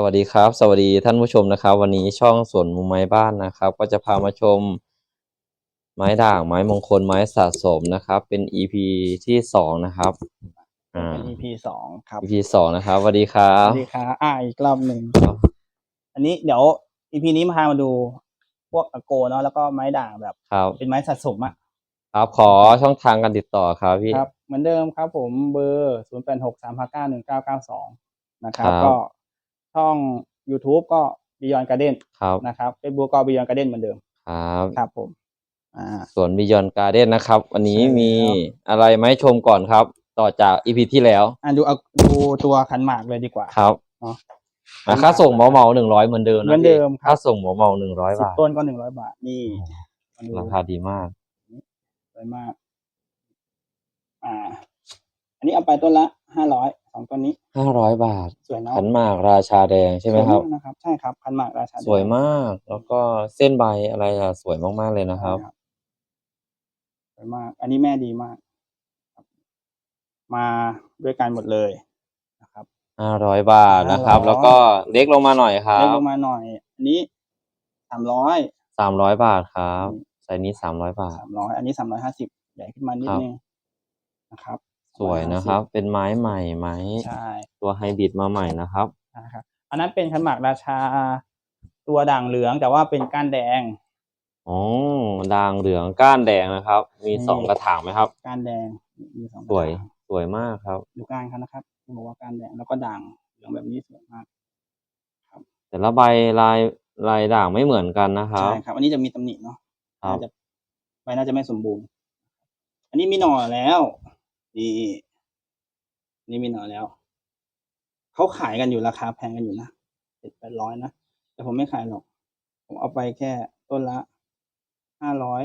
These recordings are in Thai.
สวัสดีครับ สวัสดีท่านผู้ชมนะครับ วันนี้ช่องสวนมุมไม้บ้านนะครับ ก็จะพามาชม ไม้ด่างไม้มงคลไม้สะสมนะครับ เป็น EP ที่สองนะครับ อ่า เป็น EP สองครับ EP สองนะครับสวัสดีครัสบ วัสดีครับอ่าอีกรอบหนึ่งครับ อันนี้เดี๋ยว EP นี้มาพามาดูพวกอโกเนาะแล้วก็ไม้ด่างแบบ ครับเป็นไม้สะสมอะครับขอช่องทางการติดต่อครับพี่ ครับ เหมือนเดิมครับผมเบอร์ศูนย์แปดหกสามห้าเก้าหนึ่งเก้าเก้าสองนะครับ ครับ ก็ ช่อง YouTube ก็ Beyond Garden ครับนะครับ Facebook ก็ Beyond Garden เหมือนเดิมครับครับผมอ่าสวนบิยอนการ์เด้นนะครับ วันนี้ใช่แล้วมีอะไรไหมาให้ชมก่อนครับ ต่อจาก EP ที่แล้วอ่าดูเอาดูตัวขันหมากเลยดีกว่าครับเนาะอะค่าส่งเหมาเหมาหนึ่งร้อยเหมือนเดิมนะเหมือนเดิมพี่ครับค่าส่งเหมาเหมาหนึ่งร้อยสิบบาทต้นก็หนึ่งร้อยบาทนี่มาดูราคาดีมากสวยมาก อ่า อันนี้เอาไปต้นละ ห้าร้อยสองต้นนี้ห้าร้อยบาท สวยเนาะขันหมากราชาแดงใช่ไหมครับ สวยากนะครับ ใช่ครับพันหมากราชาแดงสวยมาก แล้วก็เส้นใบอะไรอะสวยมากๆเลยนะครับใช่สวยมาก อันนี้แม่ดีมากครับมาด้วยกันหมดเลยนะครับ ห้าร้อยบาทนะครับ 500 แล้วก็เล็กลงมาหน่อยครัเล็กบลงมาหน่อย อันนี้สามร้อย สามร้อยบาทครับไซส์นี้สามร้อยบาท สามร้อยอันนี้สามร้อยห้าสิบใหญ่ขึ้นมานิดครับ นึงนะครับ สวยนะครับ เป็นไม้ใหม่ไม้ใช่ตัวไฮบริดมาใหม่นะครับนะครับ อันนั้นเป็นขันหมากราชา ตัวด่างเหลืองแต่ว่าเป็นก้านแดงอ๋อด่างเหลืองก้านแดงนะครับ มีนี่สองกระถางไหมครับ ก้านแดงมีสองสวยกระถางสวยมากครับดูก้านเขานะครับที่บอกว่าก้านแดงแล้วก็ด่างเหลืองแบบนี้สวยมากแต่ละใบลายลายด่างไม่เหมือนกันนะครับใช่ครับ อันนี้จะมีตำหนิเนาะครับน่าจะใบน่าจะไม่สมบูรณ์ อันนี้มีหน่อแล้ว นี่อันนี่มีหน่อแล้ว เขาขายกันอยู่ราคาแพงกันอยู่นะเจ็ดแปดร้อยนะ แต่ผมไม่ขายหรอก ผมเอาไปแค่ต้นละห้าร้อย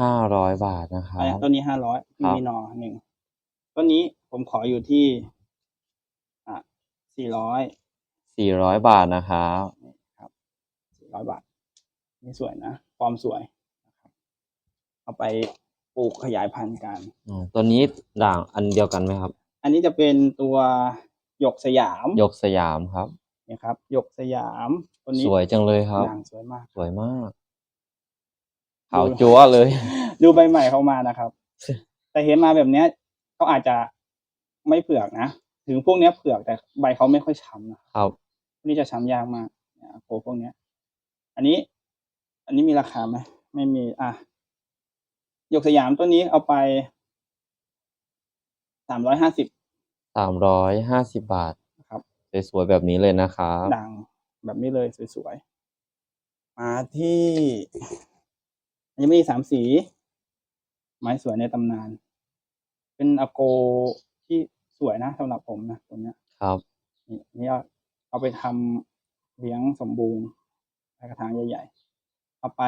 ห้าร้อยบาทนะครัอันนี้บต้นนี้ห้าร้อยครับมีหน่อหนึ่งต้นนี้ผมขออยู่ที่ อะสี่ร้อยสี่ร้อยบาทนะครับครับสี่ร้อยบาทนี่สวยนะฟอร์มสวยนะครับเอาไปป ลูกขยายพันธุ์กันอืมตัวนี้ด่างอันเดียวกันไหมครับอันนี้จะเป็นตัวหยกสยามยกสยามครับ นะครับหยกสยามตัวนี้สวยจังเลยครับ ด่างสวยมาก สวยมากขาวจั๊วเลย ดูใบใหม่เขามานะครับ แต่เห็นมาแบบเนี้ยเขาอาจจะไม่เผือกนะ ถึงพวกเนี้ยเผือกแต่ใบเขาไม่ค่อยช้ำนะครับ พวกนี้จะช้ำยากมากเนี่ยโคพวกเนี้ย อันนี้ อันนี้มีราคาไหมไม่มี อะ หยกสยามตัวนี้เอาไปสามร้อยห้าสิบสามร้อยห้าสิบบาทครับสวยๆแบบนี้เลยนะครับด่างแบบนี้เลยสวยๆมาที่อันนี้มีสามสี ไม้สวยในตำนาน เป็นอโกที่สวยนะสำหรับผมนะตัวเนี้ย ครับนี่นี่เอาเอาไปทำเลี้ยงสมบูรณ์ในกระถางใหญ่ ๆ เอาไป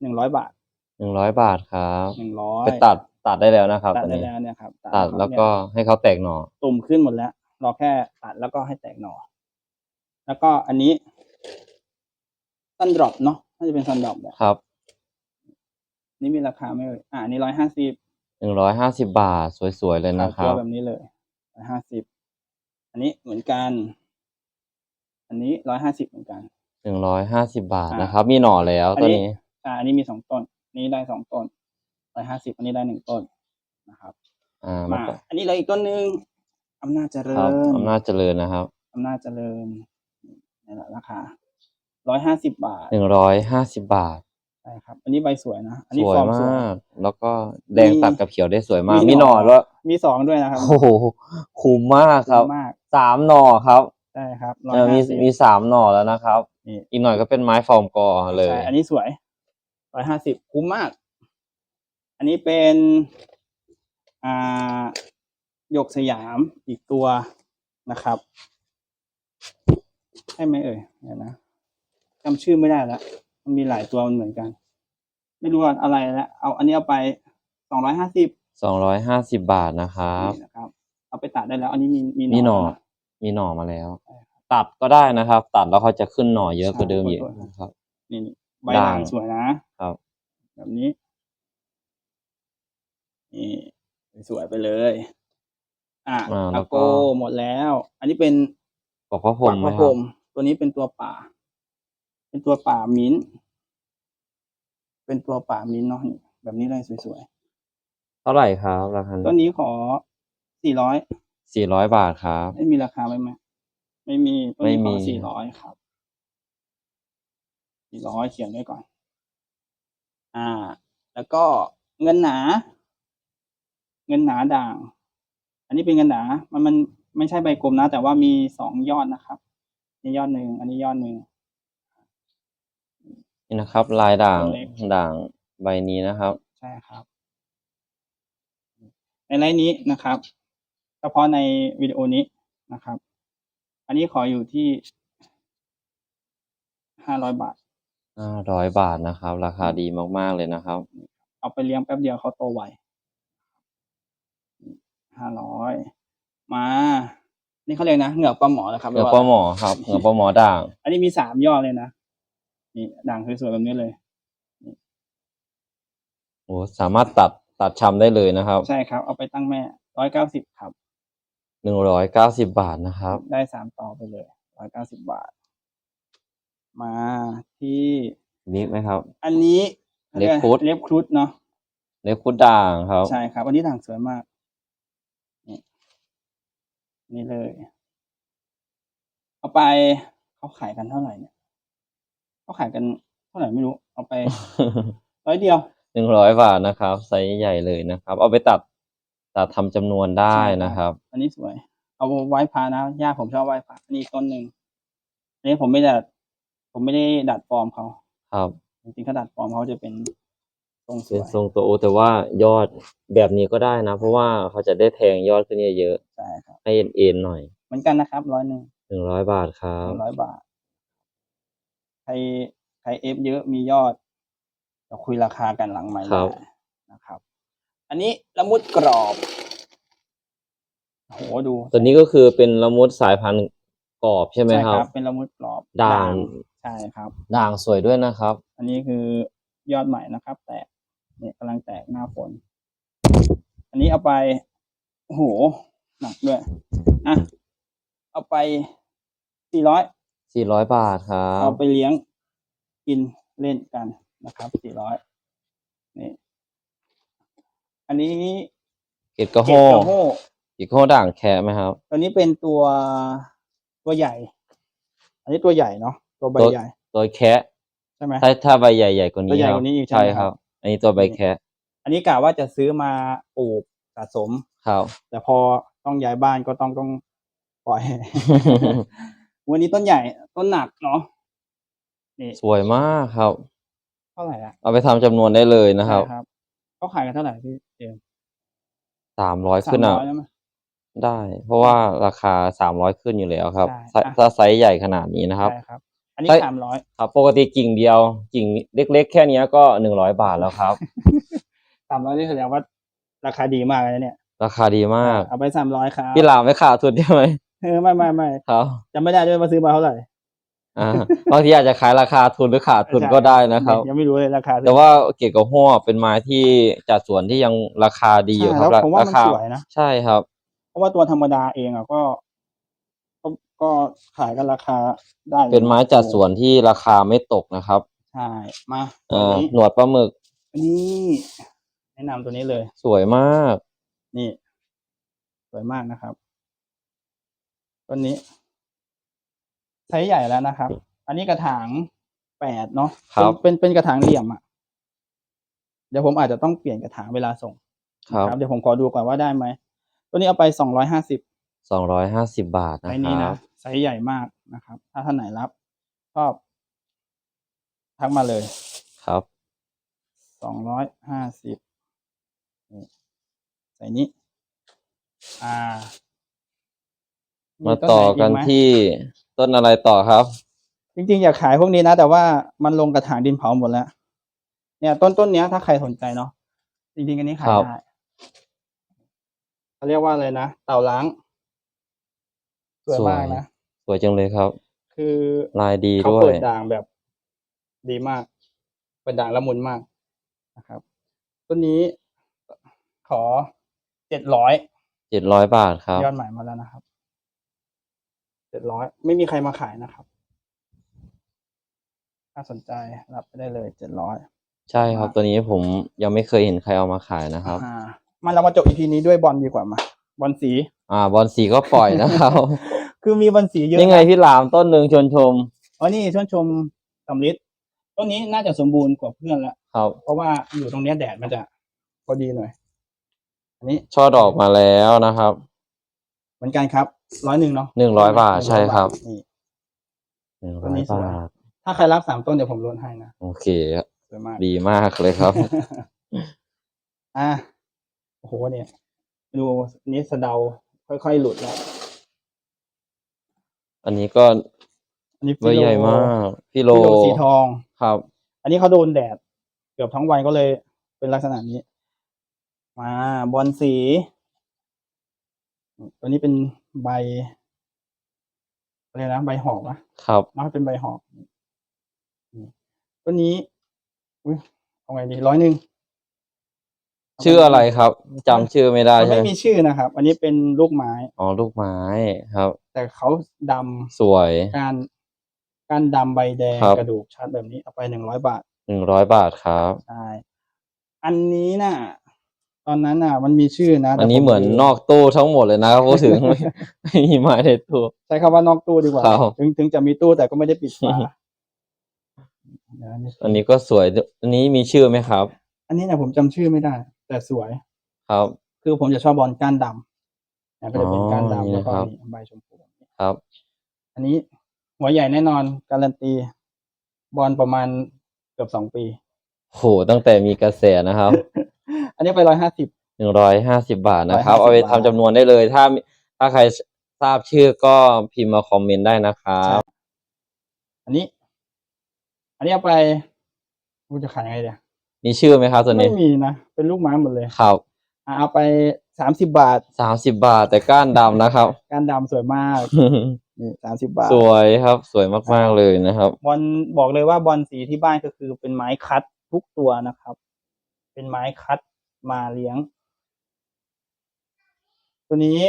หนึ่งร้อยบาท หนึ่งร้อยบาทครับหนึ่งร้อยไปตัดตัดได้แล้วนะครับตัดตอนได้นี้แล้วเนี่ยครับตัดแล้วก็ให้เขาแตกหน่อตุ่มขึ้นหมดแล้วรอแค่ตัดแล้วก็ให้แตกหน่อ แล้วก็อันนี้ซันดรอปเนาะน่าจะเป็นซันดรอปแหละครับ นี่มีราคาไหมเอ่ยอ่าอันนี้ร้อยห้าสิบหนึ่งร้อยห้าสิบบาท สวยๆเลยนะคตัรัวบแบบนี้เลยร้อยห้าสิบอันนี้เหมือนกัน อันนี้ร้อยห้าสิบเหมือนกันหนึ่งร้อยห้าสิบบาทอ่านนะครับ มีหน่อแล้วอันตัวนี้นี้ อ่าอันนี้มีสองต้นอั นนี้ได้สองต้นร้อยห้าสิบอันนี้ได้หนึ่งต้นนะครับ อ่ามามาอันนี้เลยอีกต้นหนึ่งอำนาจเจริครับญอำนาจเจริญนะครับอำนาจเจริญนี่แหละราคาร้อยห้าสิบบาทหนึ่งร้อยห้าสิบบาท ใช่ครับ อันนี้ใบสวยนะ อันสนี้วยฟอร์มสวยมากแล้วก็แดงมีตัดกับเขียวได้สวยมาก มีมีหหน่น่ออด้วยมีสองด้วยนะครับโอ้โหคุ้มมากครับมากสามหน่อครับใช่ครับเออมี150มีสามหน่อแล้วนะครับ นี่ อีกหน่อยก็เป็นไม้ฟอร์มกอเลย ใช่อันนี้สวย ร้อยห้าสิบคุ้มมาก อันนี้เป็นอ่าหยกสยามอีกตัวนะครับใช่ไหมเอ่ยเดี๋ยวนะจำชื่อไม่ได้แล้วมันมีหลายตัวมันเหมือนกัน ไม่รู้ว่าอะไรแล้วเอาอันนี้เอาไปสองร้อยห้าสิบสองร้อยห้าสิบบาทนะครับ นะครับ เอาไปตัดได้แล้ว อันนี้มีมีมีหน่อแล้วะมีหน่อมาแล้ว ตัดก็ได้นะครับ ตัดแล้วเขาจะขึ้นหน่อเยอะกว่าเดิมอีกใช่นะครับ นี่นี่ ใบด่าด่างงสวยนะครับ แบบนี้ นี่สวยไปเลย อะอ่าแล้อาวก็ โกหมดแล้ว อันนี้เป็นปอกพระพรหมไหมปักพระคพรรับ หมตัวนี้เป็นตัวป่า เป็นตัวป่ามิ้นท์เป็นตัวป่ามิ้นท์เนาะนี่แบบนี้เลยสวยเท่าไหร่ครับ ราคาๆตัวนี้ขอสี่ร้อย สี่ร้อยบาทครับ ไม่มีราคาไหมไหมไม่มีตัวนี้ไม่ขมีอสี่ร้อยครับ สี่ร้อยเขียนไว้ก่อน อ่า แล้วก็เงินหนา เงินหนาด่าง อันนี้เป็นเงินหนา มันมันไม่ใช่ใบกลมนะ แต่ว่ามีสองยอดนะครับนี่ยอดหนึ่งอันนี้ยอดหนึ่งนี่นะครับ ลายด่างเล็กด่างใบนี้นะครับ ใช่ครับ ในไลน์นี้นะครับเฉพาะในวิดีโอนี้นะครับ อันนี้ขออยู่ที่ห้าร้อยบาท ห้าร้อยบาทนะครับ ราคาดีมาก ๆ เลยนะครับ เอาไปเลี้ยงแป๊บเดียวเขาโตไวห้าร้อยมา นี่เขาเรียกนะเหงือกปลาหมอนะครับเหงือปลาหมอครับเหงือปลาหมอด่าง อันนี้มีสามยอดเลยนะนี่ด่างสวยๆแบบนี้เลยโอ้สามารถตัดตัดชำได้เลยนะครับ ใช่ครับ เอาไปตั้งแม่ร้อยเก้าสิบครับหนึ่งร้อยเก้าสิบบาทนะครับ ได้สามต่อไปเลยร้อยเก้าสิบบาท มาที่นี่ไหมครับ อันนี้เล็บครุฑเล็บครุฑเนาะเล็บคุดด่างครับ ใช่ครับ อันนี้ด่างสวยมาก นี่นี่เลย เอาไปเขาขายกันเท่าไหร่เนี่ยเขาขายกันเท่าไหร่ไม่รู้ เอาไปร้อยเดียวหนึ่งร้อยบาทนะครับไซส์ใหญ่เลยนะครับ เอาไปตัดตัดทำจำนวนได้นะครับ อันนี้สวย เอาไว้พานะย่าผมชอบไว้พาอันนี้ต้นหนึ่งอันนี้ผมไม่ได้ดัด ผมไม่ได้ดัดฟอร์มเขาครับจริงๆถ้าดัดฟอร์มเขาจะเป็นทรงสเป็นวยทรงตัวโอแต่ว่ายอดแบบนี้ก็ได้นะ เพราะว่าเขาจะได้แทงยอดขึ้นเยอะใช่ครับ ๆให้เอ็นๆหน่อยเหมือนกันนะครับร้อยหนึ่งหนึ่งร้อยบาทครับ ร้อยบาท ใครใครเอฟเยอะมียอดเราคุยราคากันหลังใหม่ครับได้นะครับ อันนี้ละมุดกรอบโอ้โหดูตัวนี้ก็คือเป็นละมุดสายพันธุ์กรอบใช่ไหมครับ เป็นละมุดกรอบด่างใช่ครับ ด่างสวยด้วยนะครับ อันนี้คือยอดใหม่นะครับ แตกเนี่ยกำลังแตกหน้าฝน อันนี้เอาไปโอ้โหหนักด้วยอะเอาไปสี่ร้อยสี่ร้อยบาทครัเอาบไปเลี้ยงกินเล่นกันนะครับสี่ร้อยนี่อันนี้เกตกระโฮเก็บกระโฮเกตกระโฮด่างแคะไหมครับ ตัวนี้เป็นตัวตัวใหญ่ อันนี้ตัวใหญ่เนาะ ตัวใบตัวใหญ่ ตัวแคะใช่ไหมถ้าถ้าใบใหญ่ๆกว่าตัวนี้ใหญ่ครักบว่านี้อีกใช่ใช่ไหมคครัรับบอันนี้ตัวใบแคะอันนี้กะว่าจะซื้อมาปลูกสะสมครับแต่พอต้องย้ายบ้านก็ต้องต้องปล่อย วันนี้ต้นใหญ่ต้นหนักเนาะนี่สวยมากครับเท่าไหร่อะเอาไปทำจำนวนได้เลยนะครับใช่เขาขายกันเท่าไหร่พี่เจมส์สามร้อยสามขึ้นอะร้อยได้ไหมได้ เพราะว่าราคาสามร้อยขึ้นอยู่แล้วครับใช่ไซถ้าไซส์ใหญ่ขนาดนี้นะครับใช่ครับ อันนี้ใช่สามร้อยครับปกติกิ่งเดียวกิ่งเล็ก ๆ แค่เนี้ยก็หนึ่งร้อยบาทแล้วครับสามร้อยนี่แสดงว่าราคาดีมากเลยนะเนี่ย ราคาดีมาก เอาไปสามร้อยครับพี่หลามไม่ขาดทุนใช่ไหมเออไม่ไม่ไม่ครับจำไม่ได้ด้วยว่าซื้อมาเท่าไหร่อ่าบางทีอาจจะขายราคาทุนหรือขาดทุนก็ได้นะครับ ยังไม่รู้เลยราคาซื้อแต่ว่าเกี่ยวกับหัวเป็นไม้ที่จัดสวนที่ยังราคาดีอยู่ใช่ครับแล้วผมว่ารามันคาสวยนะใช่ครับ เพราะว่าตัวธรรมดาเองอะก็ ก็ก็ขายกันราคาได้อยู่เป็นไม้จัดสวนที่ราคาไม่ตกนะครับ ใช่ มาเอ่ตัวอนี้หนวดปลาหมึกอันนี้แนะนำตัวนี้เลย สวยมาก นี่ สวยมากนะครับต้นนี้ไซส์ใหญ่แล้วนะครับ อันนี้กระถางแปดเนาะครับ เป็นเป็นเป็นกระถางเหลี่ยมอะ เดี๋ยวผมอาจจะต้องเปลี่ยนกระถางเวลาส่งครับนะเดี๋ยวผมขอดูก่อนว่าได้ไหมตัวนี้เอาไปสองร้อยห้าสิบสองร้อยห้าสิบบาทไซนะส์คนี้รันะบ ไซส์ใหญ่มากนะครับ ถ้าท่านไหนรับชอบทักมาเลยครับสองร้อยห้าสิบใส่นี้ อ่า มาต้ต่อไหกันกไหมที่ต้นอะไรต่อครับ จริงๆ อยากขายพวกนี้นะ แต่ว่ามันลงกระถางดินเผาหมดแล้ว เนี่ย ต้นต้นเนี้ย ถ้าใครสนใจเนาะจริงๆอันนี้ขายครับได้เขาเรียกว่าอะไรนะ เต่าล้าง สวยมากนะ สวยจังเลยครับ คือลายดีเขาด้วยเปิดด่างแบบ ดีมาก เปิดด่างละมุนมากนะครับต้นนี้ขอเจ็ดร้อยเจ็ดร้อยบาทครับ ยอดใหม่มาแล้วนะครับเจ็ดร้อยไม่มีใครมาขายนะครับ ถ้าสนใจรับไปได้เลยเจ็ดร้อยใช่ครับอ่าตัวนี้ผมยังไม่เคยเห็นใครเอามาขายนะครับอ่ามาเรามาจบอีพีนี้ด้วยบอลดีกว่ามาบอลสี อ่า บอลสีก็ปล่อยนะครับ คือมีบอลสีเยอะนี่ไงพี่หลามต้นหนึ่งชวนชมอ๋อนี่ชวนชมสำลิดต้นนี้น่าจะสมบูรณ์กว่าเพื่อนแล้วครับเพราะว่าอยู่ตรงเนี้ยแดดมันจะพอดีหน่อย อันนี้ช่อดอกมาแล้วนะครับ เหมือนกันครับร้อยหนึ่งเนาะหนึ่งร้อยบาทใช่ครับนี่หนึ่งตัร้วอยนี้สวยบาทถ้าใครรับสามต้นเดี๋ยวผมลดให้นะโอเคครับสวยมากดีมากเลยครับ อะโอ้โหเนี่ย ดูอันนี้สะเดาค่อยๆหลุดแล้ว อันนี้ก็อันนี้ใบใหญ่มากพี่โลฟิโลสีทอง ครับ อันนี้เขาโดนแดดเกือบทั้งวันก็เลยเป็นลักษณะนี้ มาบอลสี ตัวนี้เป็นใบอะไรนะใบหอกนะครับเนาะเป็นใบหอกนี่ตัวนี้อุ้ยเอาไงดีร้อยหนึ่ง ชื่ออะไรครับจำชื่อไม่ได้มันใช่ไม่ไหมมีชื่อนะครับ อันนี้เป็นลูกไม้ อ๋อลูกไม้ครับ แต่เขาดสวยำการการดำใบแดงครับ กระดูกชัดแบบนี้เอาไปหนึ่งร้อยบาทหนึ่งร้อยบาทครับ ใช่อันนี้น่ะ ตอนนั้นน่ะ มันมีชื่อนะแต่อันนี้ผเหมือนลืนอกตู้ทั้งหมดเลยนะครับพูดถึงไม่ไม่มีไม้ในตู้ ใช้คำว่านอกตู้ดีกว่า ครับ ถึงถึงจะมีตู้แต่ก็ไม่ได้ปิดฝาเดี๋ยวอันนี้อันนี้ก็สวย อันนี้มีชื่อไหมครับ อันนี้เนี่ยผมจำชื่อไม่ได้ แต่สวย ครับ คือผมจะชอบบอลก้านดำเนี่ยก็จะเป็นก้านอ๋อดำนี่แล้วก็นะครับมีใบชมพูแบบนี้ครับ อันนี้หัวใหญ่แน่นอนการันตี บอลประมาณเกือบสองปีโหตั้งแต่มีกระแสนะครับ อันนี้ไปร้อยห้าสิบหนึ่งร้อยห้าสิบาทนะครับ150เอาไปทำบาทจำนวนได้เลย ถ้าถ้าใครทราบชื่อก็พิมพ์มาคอมเมนต์ได้นะครับ อันนี้ อันนี้เอาไปกูจะขายยังไงเดีย มีชื่อไหมครับตัวนี้ไม่มีนะ เป็นลูกไม้หมดเลยครับอะเอาไปสามสิบบาทสามสิบบาทแต่ก้านดำนะครับการดำสวยมากนี่สามสิบบาท สวยครับ สวยมากๆเลยนะครับ บอลบอกเลยว่าบอลสีที่บ้านก็คือเป็นไม้คัดทุกตัวนะครับ เป็นไม้คัดมาเลี้ยง ตัวนี้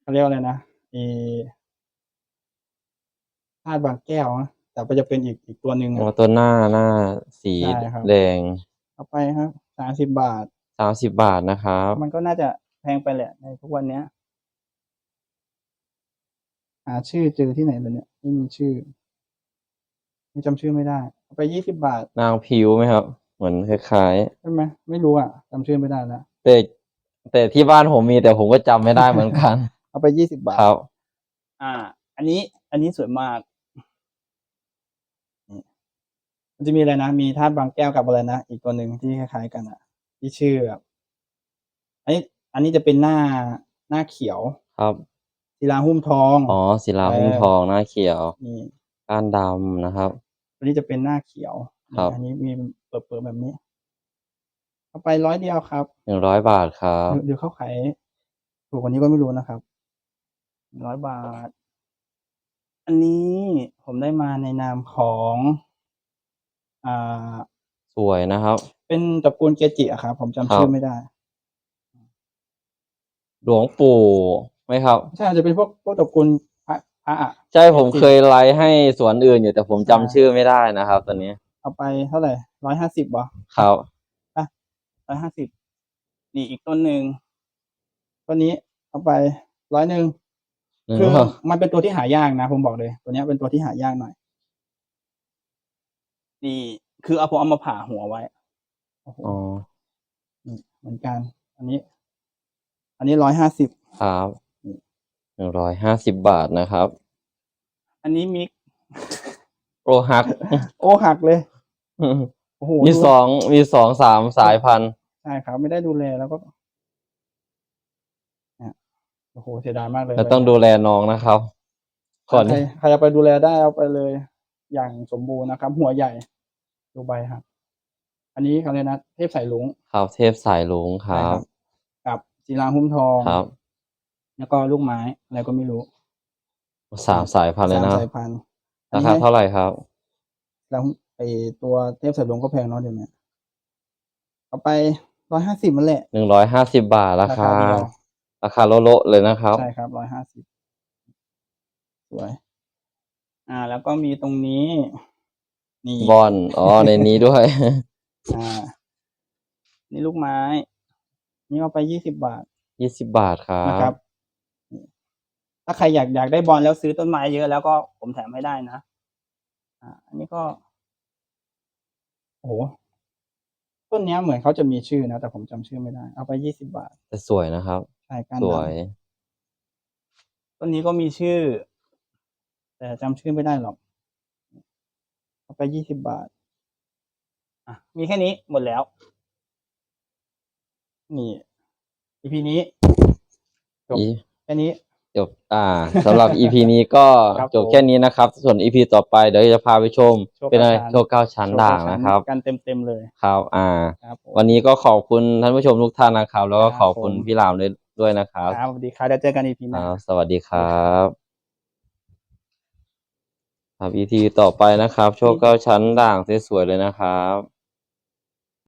เขาเรียกว่าอะไรนะอีธาตุบางแก้วนะแต่ก็จะเป็นอีกอีกตัวหนึ่งอ๋ออะตัวหน้าหน้าสีใช่ครับแดง เอาไปครับสามสิบบาท สามสิบบาทนะครับ มันก็น่าจะแพงไปแหละในทุกวันเนี้ยหาชื่อเจอที่ไหนเลยเนี่ยไม่มีชื่อไม่จำชื่อไม่ได้เอาไปยี่สิบบาทนางผิวไหมครับ เหมือนคล้ายใช่ไหมไม่รู้อะจำชื่อไม่ได้แล้วๆแต่แต่ที่บ้านผมมีแต่ผมก็จำไม่ได้เหมือนกัน เอาไปยี่สิบบาท ครับ อ่า อันนี้ อันนี้สวยมากนี่ มันจะมีอะไรนะมีธาตุบางแก้วกับอะไรนะอีกตัวหนึ่งที่คล้ายๆกันอะที่ชื่อแบบอันนี้อันนี้จะเป็นหน้าหน้าเขียวครับศิลาหุ้มทองอ๋อศิลาหุ้มเออทองหน้าเขียวนี่ก้านดำนะครับตัวนี้จะเป็นหน้าเขียวครับอันนี้มีเปิดเปิดๆแบบนี้เอาไปร้อยเดียวครับหนึ่งร้อยบาทครับเดี๋ยวเดี๋ยวเขาขายถูกกว่านี้ก็ไม่รู้นะครับร้อยบาท อันนี้ผมได้มาในนามของ อ่า สวยนะครับ เป็นตระกูลเกจิอะครับผมจำชื่ครัอบไม่ได้ หลวงปู่ไหมครับ ใช่อาจจะเป็นพวกพวกตระกูลพระพระอะใช่ผมเคยไลฟ์ให้สวนอื่นอยู่แต่ผมจำชื่อไม่ได้นะครับ ตอนนี้ เอาไปเท่าไหร่ร้อยห้าสิบบ่ครับ ร้อยห้าสิบนี่อีกต้นหนึ่งต้นนี้เอาไปร้อยหนึ่งหนึ่งคือร้อยมันเป็นตัวที่หายากนะ ผมบอกเลย ตัวเนี้ยเป็นตัวที่หายากหน่อย นี่คือเอาผมเอามาผ่าหัวไว้โอ้โหอ๋อนี่เหมือนกัน อันนี้ อันนี้ร้อยห้าสิบ ครับหนึ่งร้อยห้าสิบบาทนะครับอันนี้มิกโอฮัก โอ้หักเลย โอ้โหมีดูสองมีสองสามสายพันธุ์ใช่ครับ ไม่ได้ดูแลแล้วก็เนี่ยโอ้โหเสียดายมากเลยแล้วต้องดูแลน้องนะครับก่อน ใครใครเอาไปดูแลได้เอาไปเลย อย่างสมบูรณ์นะครับ หัวใหญ่ ดูใบครับ อันนี้เขาเรียกนะ เทพสายลุงครับเทพสายลุงคใช่รับ กับจีราหุ้มทองครับ แล้วก็ลูกไม้อะไรก็ไม่รู้สามสายพันธุ์เลยสามนะครับสายพันธุ์อันรานี้คาเท่าไหร่ครับ แล้วไอตัวเทพสายลุงก็แพงเนาะเดี๋ยวนี้เอาไปร้อยห้าสิบมันแหละหนึ่งร้อยห้าสิบบาทราคาเดียวราคาโลๆเลยนะครับใช่ครับร้อยห้าสิบสวย อ่า แล้วก็มีตรงนี้ นี่บอลอ๋อ ในนี้ด้วย อ่า นี่ลูกไม้ นี่เอาไปยี่สิบบาทยี่สิบบาทครันะครับ บ ถ้าใครอยากอยากได้บอลแล้วซื้อต้นไม้เยอะแล้วก็ผมแถมให้ได้นะอ่า อันนี้ก็โอ้โหต้นเนี้ยเหมือนเขาจะมีชื่อนะแต่ผมจำชื่อไม่ได้ เอาไปยี่สิบาทแต่สวยนะครับ ใช่การสดวยำต้นนี้ก็มีชื่อ แต่จำชื่อไม่ได้หรอก เอาไปยี่สิบาท อะ มีแค่นี้หมดแล้ว นี่ EP นี้จบอีแค่นี้ จบอ่าสำหรับ EP นี้ก็ครับจบแค่นี้นะครับ ส่วน EP ต่อไปเดี๋ยวจะพาไปชม โชว์เป็นอะไรเก้าชั้นโชว์เก้าชั้นด่างนะครับ กันเต็มเต็มๆเลยครับ อ่า ครับผม วันนี้ก็ขอบคุณท่านผู้ชมทุกท่านนะครับ แล้วก็ครับขอบคุณผม พี่รามด้วยด้วยนะครับครับสวัสดีครับเดี๋ยวเจอกัน EP หคน้า รับ สวัสดีครับ ครับ EP ต่อไปนะครับ โชว์เก้าชั้นด่างสวยๆเลยนะครับ